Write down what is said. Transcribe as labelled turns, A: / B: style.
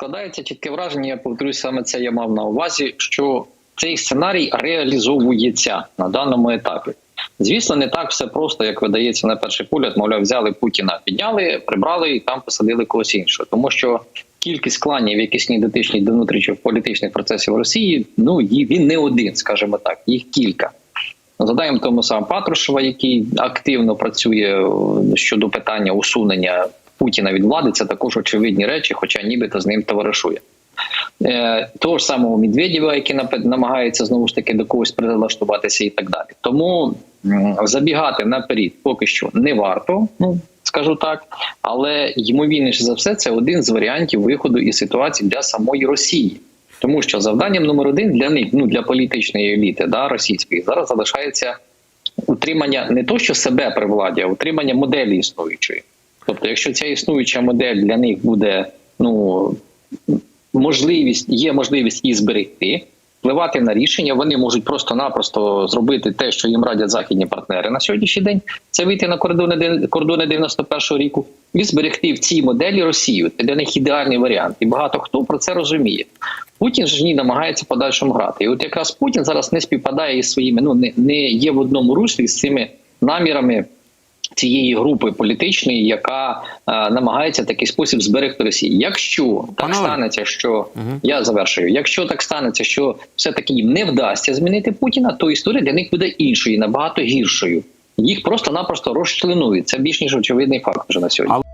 A: складається чітке враження. Я повторюсь, саме це я мав на увазі, що цей сценарій реалізовується на даному етапі. Звісно, не так все просто, як видається на перший погляд. Мовляв, взяли Путіна, підняли, прибрали і там посадили когось іншого. Тому що кількість кланів, які сні дотичні до внутрішньополітичних процесів в Росії, ну він не один, скажімо так, їх кілька. Задаємо тому самому Патрушева, який активно працює щодо питання усунення Путіна від влади. Це також очевидні речі, хоча нібито з ним товаришує. Е, того ж самого Медведєва, який намагається знову ж таки до когось прилаштуватися і так далі. Тому забігати наперед поки що не варто, ну скажу так. Але ймовірніше за все, це один з варіантів виходу із ситуації для самої Росії. Тому що завданням номер один для них, ну для політичної еліти, да, російської, зараз залишається утримання не то, що себе при владі, а утримання моделі існуючої. Тобто, якщо ця існуюча модель для них буде ну можливість, є можливість її зберегти, впливати на рішення, вони можуть просто-напросто зробити те, що їм радять західні партнери на сьогоднішній день. Це вийти на кордони кордони 91-го року і зберегти в цій моделі Росію. Це для них ідеальний варіант, і багато хто про це розуміє. Путін ж ні намагається подальшому грати. І от якраз Путін зараз не співпадає із своїми, ну не, не є в одному руслі з цими намірами цієї групи політичної, яка е, намагається в такий спосіб зберегти Росію. Якщо так станеться, що
B: угу.
A: я завершую, якщо так станеться, що все таки їм не вдасться змінити Путіна, то історія для них буде іншою, набагато гіршою. Їх просто-напросто розчленують. Це більш ніж очевидний факт вже на сьогодні.